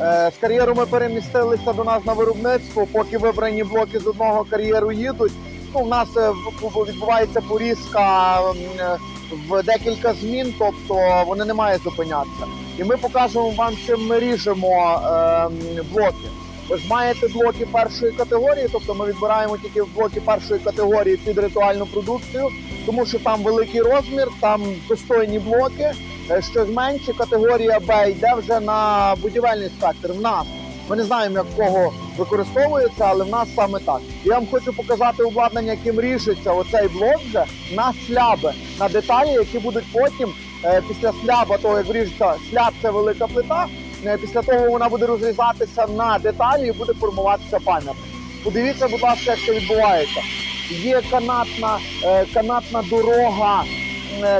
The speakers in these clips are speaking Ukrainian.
Е, З кар'єру ми перемістилися до нас на виробництво. Поки вибрані блоки з одного кар'єру їдуть. Ну, в нас е, відбувається порізка в декілька змін, тобто вони не мають зупинятися. І ми покажемо вам, чим ми ріжемо е, блоки. Ви ж маєте блоки першої категорії, тобто ми відбираємо тільки блоки першої категорії під ритуальну продукцію, тому що там великий розмір, там достойні блоки. Е, Щось менше категорія Б йде вже на будівельний спектр. В нас ми не знаємо, як кого використовується, але в нас саме так. Я вам хочу показати обладнання, яким ріжеться оцей блок вже на сляби, на деталі, які будуть потім е, після сляба, того як вріжеться сляб, це велика плита. е, Після того вона буде розрізатися на деталі і буде формуватися пам'ятник. Подивіться, будь ласка, як це відбувається. Є канатна, канатна дорога,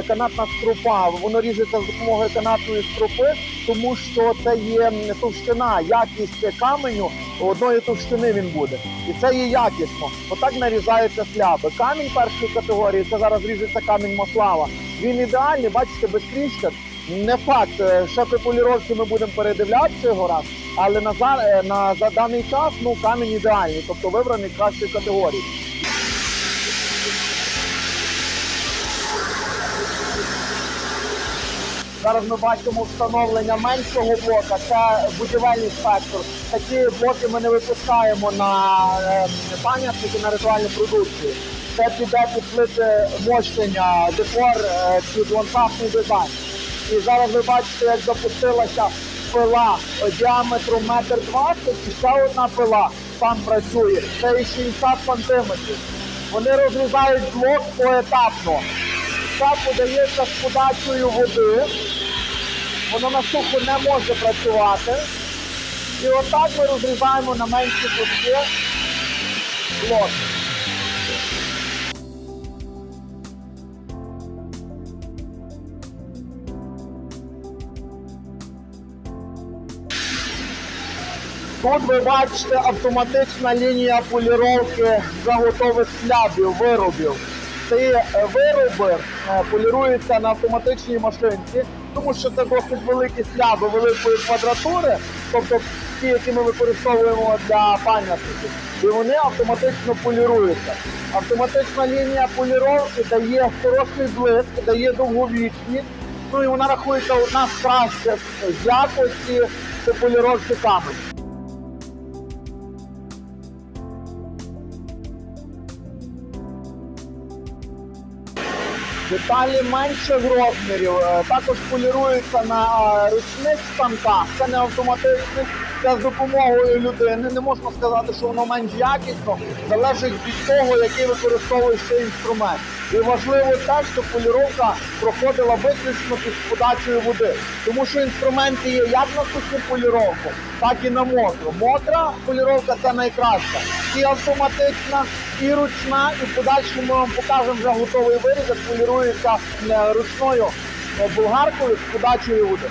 канатна стропа. Воно ріжеться з допомогою канатної стропи, тому що це є товщина, якість каменю одної товщини він буде. І це є якісно. Отак нарізаються сляби. Камінь першої категорії, це зараз ріжеться камінь маслава. Він ідеальний, бачите, без тріщин. Не факт, е, ще при поліровці ми будемо передивлятися його раз, але на, за, е, на за даний час ну, камінь ідеальний, тобто вибраний кращої категорії. Зараз ми бачимо встановлення меншого блока, це будівельний спектр. Такі блоки ми не випускаємо на е, пам'ятники на ритуальну продукцію. Це піде під плити мощення, декор е, під ландшафтний дизайн. І зараз ви бачите, як запустилася пила діаметром метр двадцять, і ще одна пила там працює. Це і 60 сантиметрів. Вони розрізають блок поетапно. Це подається з подачею води. Воно на суху не може працювати. І отак ми розрізаємо на менші куски блок. Тут ви бачите автоматична лінія поліровки вже готових слябів, виробів. Е, вироби е, поліруються на автоматичній машинці, тому що це досить великі сляби великої квадратури, тобто ті, які ми використовуємо для пам'ятників. І вони автоматично поліруються. Автоматична лінія поліровки дає хороший блиск, дає довговічність. Ну і вона рахується одна з кращих якості це поліровки каменю. Деталі менших розмірів, е, також поліруються на е, ручних станках. Це не автоматичних, це з допомогою людини. Не можна сказати, що воно менш якісно, залежить від того, який використовуєш цей інструмент. І важливо те, що поліровка проходила виключно під подачею води, тому що інструменти є як на суху поліровку, так і на мокру. Мокра поліровка це найкраща. І автоматична, і ручна, і в подальшому ми вам покажемо вже готовий виріз, як полірується е, ручною е, болгаркою з подачею води.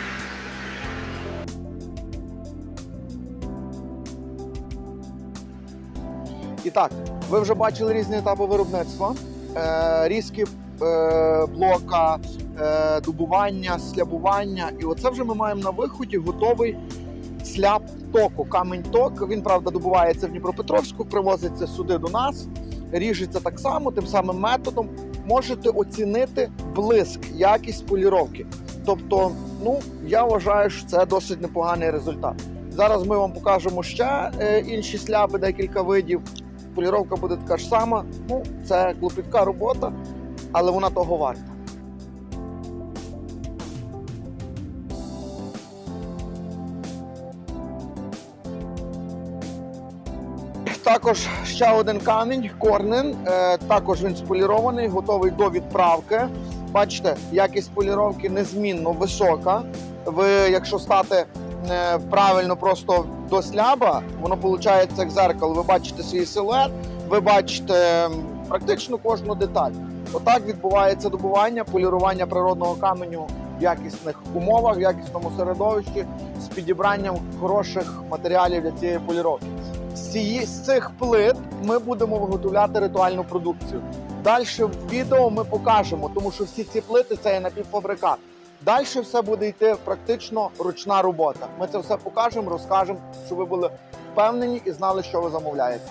І так, ви вже бачили різні етапи виробництва. Е, різки блока, добування, слябування. І оце вже ми маємо на виході готовий сляб току. Камінь ток. Він, правда, добувається в Дніпропетровську, привозиться сюди до нас, ріжеться так само, тим самим методом. Можете оцінити блиск, якість поліровки. Тобто, ну я вважаю, що це досить непоганий результат. Зараз ми вам покажемо ще е, інші сляби, декілька видів. Поліровка буде така ж сама. Ну, це клопітка робота, але вона того варта. Також ще один камінь, корнен. Е, також він сполірований, готовий до відправки. Бачите, якість поліровки незмінно висока. Ви, якщо стати е, правильно просто до сляба, воно виходить як зеркало. Ви бачите свій силует, ви бачите практично кожну деталь. Отак відбувається добування, полірування природного каменю в якісних умовах, в якісному середовищі з підібранням хороших матеріалів для цієї поліровки. З, цієї, з цих плит ми будемо виготовляти ритуальну продукцію. Далі в відео ми покажемо, тому що всі ці плити це є напівфабрикат. Далі все буде йти практично ручна робота. Ми це все покажемо, розкажемо, щоб ви були впевнені і знали, що ви замовляєте.